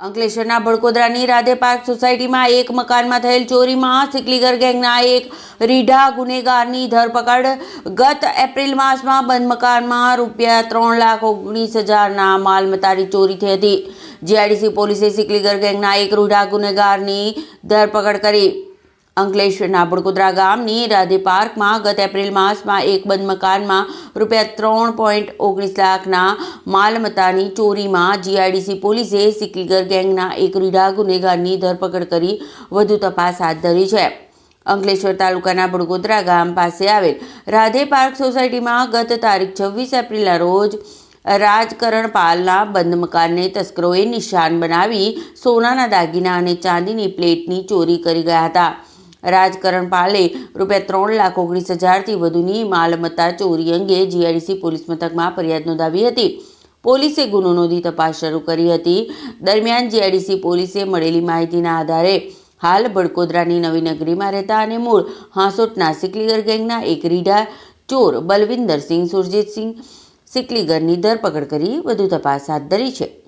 અંકલેશ્વરના ભડકોદરાની રાધે પાર્ક સોસાયટીમાં એક મકાનમાં થયેલ ચોરીમાં સિકલીગર ગેંગના એક રીઢા ગુનેગારની ધરપકડ ગત એપ્રિલ માસમાં બંધ મકાનમાં રૂપિયા ત્રણ લાખ ઓગણીસ હજારના માલમતારી ચોરી થઈ હતી. જીઆઈડીસી પોલીસે સિકલીગર ગેંગના એક રૂઢા ગુનેગારની ધરપકડ કરી. અંકલેશ્વરના બડકોદરા ગામની રાધે પાર્કમાં ગત એપ્રિલ માસમાં એક બંધ મકાનમાં રૂપિયા ત્રણ પોઈન્ટ ઓગણીસ લાખના માલમત્તાની ચોરીમાં જીઆઈડીસી પોલીસે સિકલીગર ગેંગના એક રીઢા ગુનેગારની ધરપકડ કરી વધુ તપાસ હાથ ધરી છે. અંકલેશ્વર તાલુકાના બડગોદરા ગામ પાસે આવેલ રાધે પાર્ક સોસાયટીમાં ગત તારીખ છવ્વીસ એપ્રિલના રોજ રાજકરણ પાલના બંધ મકાનને તસ્કરોએ નિશાન બનાવી સોનાના દાગીના અને ચાંદીની પ્લેટની ચોરી કરી ગયા હતા. રાજકરણ પાલે રૂપિયા ત્રણ લાખ ઓગણીસ હજારથી વધુની માલમત્તા ચોરી અંગે જીઆઈડીસી પોલીસ મથકમાં ફરિયાદ નોંધાવી હતી. પોલીસે ગુનો નોંધી તપાસ શરૂ કરી હતી. દરમિયાન જીઆઈડીસી પોલીસે મળેલી માહિતીના આધારે હાલ બડકોદરાની નવી નગરીમાં રહેતા અને મૂળ હાંસોટના સિકલીગર ગેંગના એક રીઢા ચોર બલવિંદરસિંહ, સુરજીતસિંહ સિકલીગરની ધરપકડ કરી વધુ તપાસ હાથ ધરી છે.